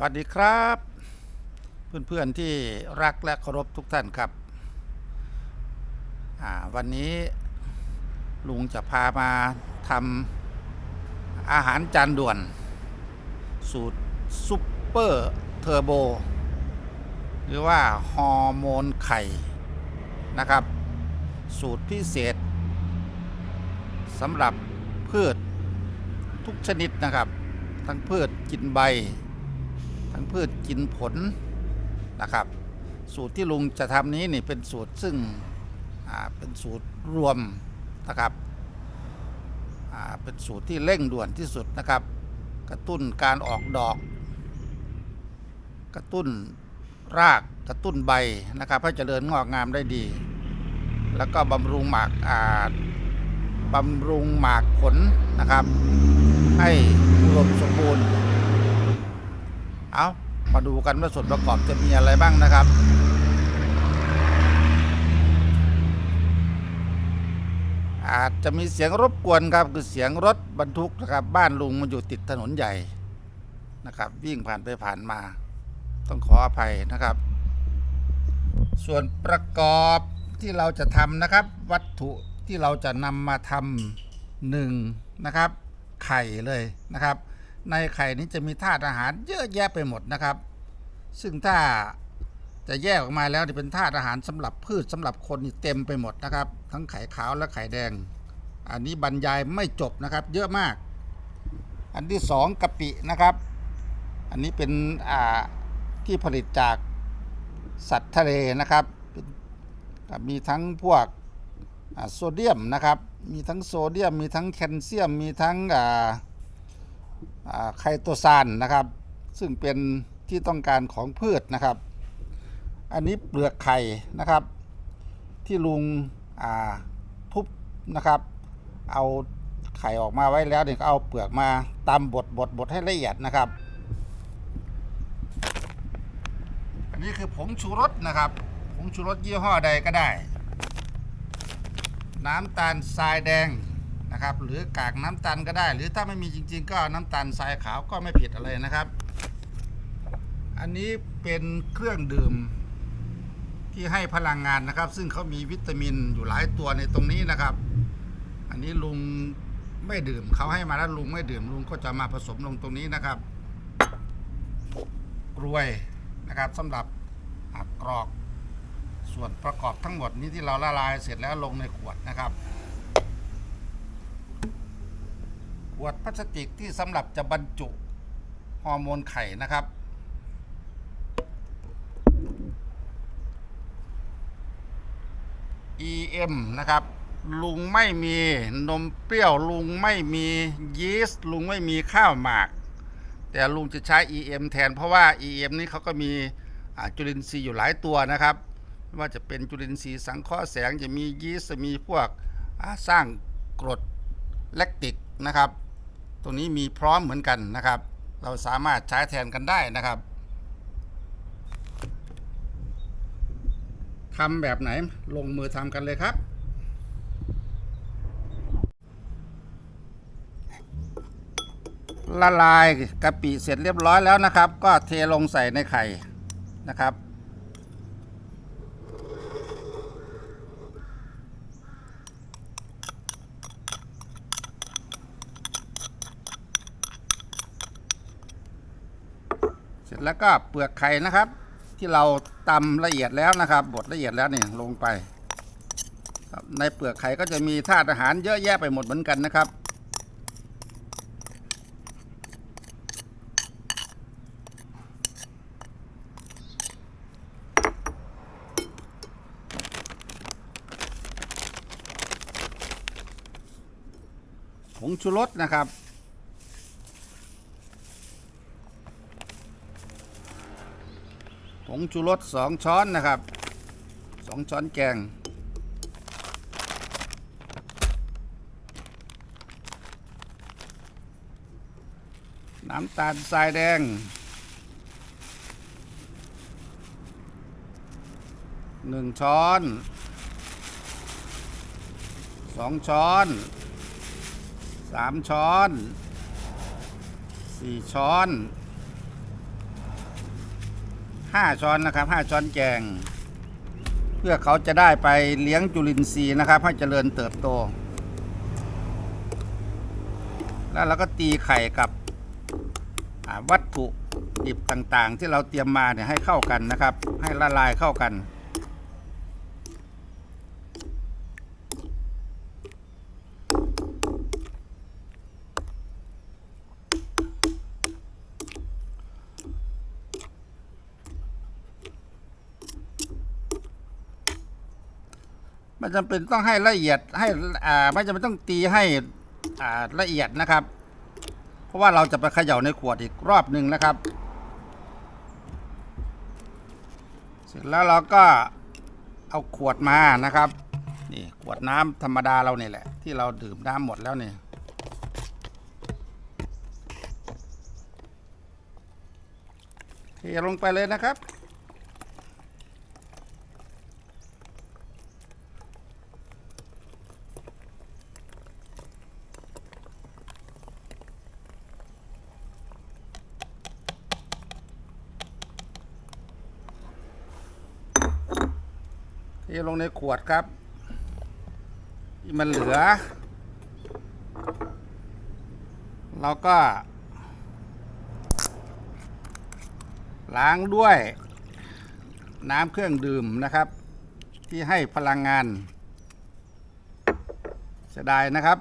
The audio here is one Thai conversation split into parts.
วัสดีครับ เพื่อนๆที่รักและเคารพทุกท่านครับ วันนี้ลุงจะพามาทำอาหารจานด่วน สูตรซุปเปอร์เทอร์โบ หรือว่าฮอร์โมนไข่นะครับ สูตรพิเศษสำหรับพืชทุกชนิดนะครับ ทั้งพืชกินใบ ทั้งพืชกินผลนะครับ สูตรที่ลุงจะทำนี้นี่เป็นสูตรซึ่งเป็นสูตรรวมนะครับเป็นสูตรที่เร่งด่วนที่สุดนะครับ กระตุ้นการออกดอก กระตุ้นรากกระตุ้นใบนะครับให้เจริญงอกงามได้ดี แล้วก็บำรุงหมากอ่าบำรุงหมากผลนะครับ ให้รวมสมบูรณ์ เอามาดูกันว่าส่วนประกอบจะมีอะไรบ้างนะครับอาจจะมีเสียงรบกวนครับคือเสียงรถบรรทุกนะครับบ้านลุงมันอยู่ติดถนนใหญ่นะครับ วิ่งผ่านไปผ่านมา ต้องขออภัยนะครับ ส่วนประกอบที่เราจะทำนะครับ วัตถุที่เราจะนำมาทำหนึ่งนะครับ ไข่เลยนะครับ ในไข่นี้จะมีธาตุอาหารเยอะแยะไปหมดนะครับ ซึ่งถ้าจะแยกออกมาแล้วนี่เป็นธาตุอาหารสำหรับพืชสำหรับคนนี่เต็มไปหมดนะครับ ทั้งไข่ขาวและไข่แดง อันนี้บรรยายไม่จบนะครับ เยอะมาก อันที่สองกะปินะครับ อันนี้เป็นอ่าที่ผลิตจากสัตว์ทะเลนะครับมีทั้งพวกโซเดียมนะครับ มีทั้งโซเดียม มีทั้งแคลเซียม มีทั้งอ่า ไคโตซานนะครับ ซึ่งเป็นที่ต้องการของพืชนะครับ อันนี้เปลือกไข่นะครับ ที่ลุงทุบนะครับ เอาไข่ออกมาไว้แล้วเนี่ยก็เอาเปลือกมาตำบดบดบดให้ละเอียดนะครับ อันนี้คือผงชูรสนะครับ ผงชูรสยี่ห้อใดก็ได้ น้ำตาลทรายแดง นะครับหรือกากน้ำตาลก็ได้ หรือถ้าไม่มีจริง ๆ ก็น้ำตาลทรายขาวก็ไม่ผิดอะไรนะครับ อันนี้เป็นเครื่องดื่มที่ให้พลังงานนะครับ ซึ่งเขามีวิตามินอยู่หลายตัวในตรงนี้นะครับ อันนี้ลุงไม่ดื่มเขาให้มาแล้วลุงไม่ดื่มลุงก็จะมาผสมลงตรงนี้นะครับ กล้วยนะครับสำหรับอะกรอกส่วนประกอบทั้งหมดนี้ที่เราละลายเสร็จแล้วลงในขวดนะครับ ข วดพลาสติกที่สำหรับจะบรรจุฮอร์โมนไข่นะครับ EM นะครับ ลุงไม่มีนมเปรี้ยวลุงไม่มียีสต์ลุงไม่มีข้าวหมาก แต่ลุงจะใช้ EM แทนเพราะว่า EM นี่เขาก็มีจุลินทรีย์อยู่หลายตัวนะครับไม่ว่าจะเป็นจุลินทรีย์สังเคราะห์แสงจะมียีสต์มีพวกสร้างกรดแลคติกนะครับ ตรงนี้มีพร้อมเหมือนกันนะครับ เราสามารถใช้แทนกันได้นะครับทำแบบไหนลงมือทำกันเลยครับละลายกะปิเสร็จเรียบร้อยแล้วนะครับ ก็เทลงใส่ในไข่นะครับ ร็จแล้วก็เปลือกไข่นะครับ ที่เราตำละเอียดแล้วนะครับบดละเอียดแล้วนี่ลงไปในเปลือกไข่ก็จะมีธาตุอาหารเยอะแยะไปหมดเหมือนกันนะครับ ผงชูรสนะครับ งชูรสสองช้อนนะครับสองช้อนแกง น้ำตาลทรายแดง หนึ่งช้อนสองช้อนสามช้อนสี่ช้อน ห้าช้อนนะครับห้าช้อนแกง เพื่อเขาจะได้ไปเลี้ยงจุลินทรีย์นะครับ ให้เจริญเติบโต แล้วเราก็ตีไข่กับวัตถุดิบต่างๆ ที่เราเตรียมมาเนี่ยให้เข้ากันนะครับ ให้ละลายเข้ากัน ไมันจำเป็นต้องให้ละเอียดให้อ่าไม่จำเป็นต้องตีให้อ่าละเอียดนะครับ เพราะว่าเราจะไปเขย่าในขวดอีกรอบหนึ่งนะครับ เสร็จแล้วเราก็เอาขวดมานะครับนี่ขวดน้ำธรรมดาเราเนี่ยแหละ ที่เราดื่มน้ำหมดแล้วเนี่ยเทลงไปเลยนะครับ ลงในขวดครับ ที่มันเหลือ เราก็ ล้างด้วย น้ำเครื่องดื่มนะครับ ที่ให้พลังงานเสียดายนะครับ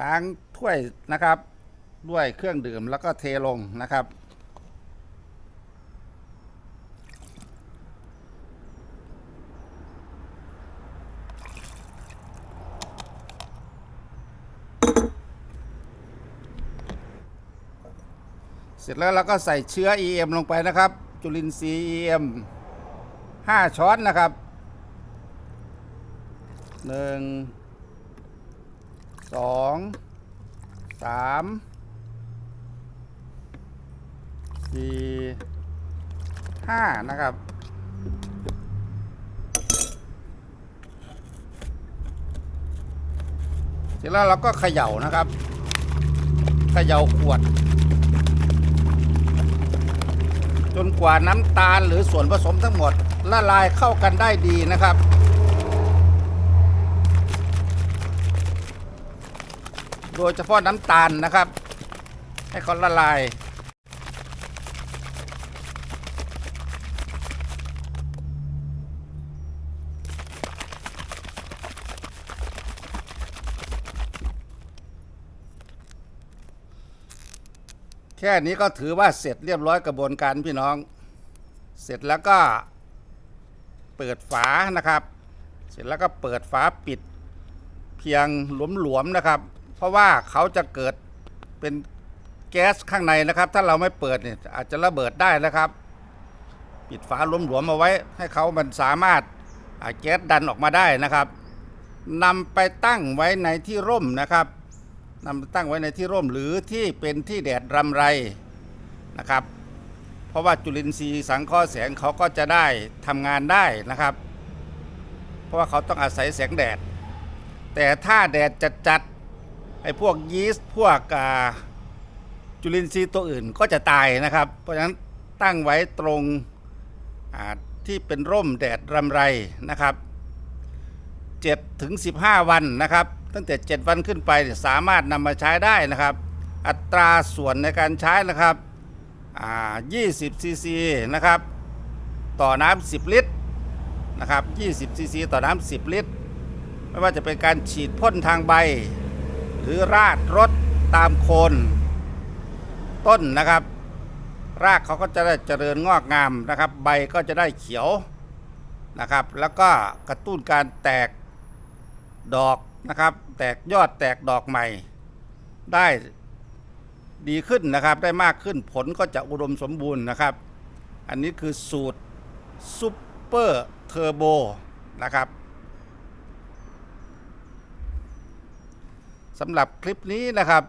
ล้างถ้วยนะครับ ด้วยเครื่องดื่มแล้วก็เทลงนะครับ เสร็จแล้วเราก็ใส่เชื้อ EM ลงไปนะครับ จุลินทรีย์ EM 5 ช้อนนะครับหนึ่ง สองสามสี่ห้านะครับ เสร็จแล้วเราก็เขย่านะครับเขย่าขวด จนกว่าน้ำตาลหรือส่วนผสมทั้งหมดละลายเข้ากันได้ดีนะครับ โดยเฉพาะน้ำตาลนะครับ ให้เขาละลาย แค่นี้ก็ถือว่าเสร็จเรียบร้อยกระบวนการพี่น้อง เสร็จแล้วก็เปิดฝานะครับ เสร็จแล้วก็เปิดฝาปิดเพียงหลวมๆนะครับ เพราะว่าเขาจะเกิดเป็นแก๊สข้างในนะครับ ถ้าเราไม่เปิดเนี่ยอาจจะระเบิดได้นะครับ ปิดฝาหลวมๆเอาไว้ ให้เขามันสามารถอ่าแก๊สดันออกมาได้นะครับนำไปตั้งไว้ในที่ร่มนะครับนำไปตั้งไว้ในที่ร่มหรือที่เป็นที่แดดรำไรนะครับ เพราะว่าจุลินทรีย์สังเคราะห์แสงเขาก็จะได้ทำงานได้นะครับ เพราะว่าเขาต้องอาศัยแสงแดด แต่ถ้าแดดจัดจัดๆ ไอ้พวกยีสต์พวกจุลินทรีย์ตัวอื่นก็จะตายนะครับ เพราะฉะนั้นตั้งไว้ตรงที่เป็นร่มแดดรำไรนะครับ7ถึง15 วันนะครับ ตั้งแต่ 7 วันขึ้นไปสามารถนำมาใช้ได้นะครับ อัตราส่วนในการใช้นะครับอ่า20ซีซีนะครับ ต่อน้ำ10 ลิตรนะครับ20ซีซีต่อน้ำ10 ลิตร ไม่ว่าจะเป็นการฉีดพ่นทางใบ หรือราดรถตามโคนต้นนะครับ รากเขาก็จะได้เจริญงอกงามนะครับ ใบก็จะได้เขียวนะครับ แล้วก็กระตุ้นการแตกดอกนะครับ แตกยอดแตกดอกใหม่ ได้ดีขึ้นนะครับ ได้มากขึ้นผลก็จะอุดมสมบูรณ์นะครับ อันนี้คือสูตรซุปเปอร์เทอร์โบนะครับ สำหรับคลิปนี้นะครับ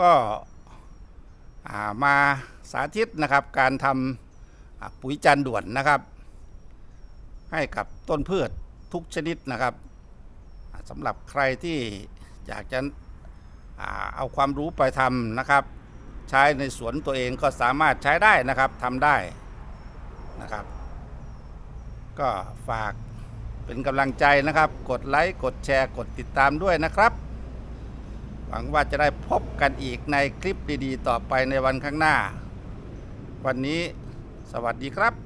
ก็มาสาธิตนะครับ การทำปุ๋ยจานด่วนนะครับ ให้กับต้นพืชทุกชนิดนะครับสำหรับใครที่อยากจะเอาความรู้ไปทำนะครับ ใช้ในสวนตัวเองก็สามารถใช้ได้นะครับทำได้นะครับ ก็ฝากเป็นกำลังใจนะครับ กดไลค์ กดแชร์ กดติดตามด้วยนะครับ วังว่าจะได้พบกันอีกในคลิปดีๆ ต่อไปในวันข้างหน้า วันนี้สวัสดีครับ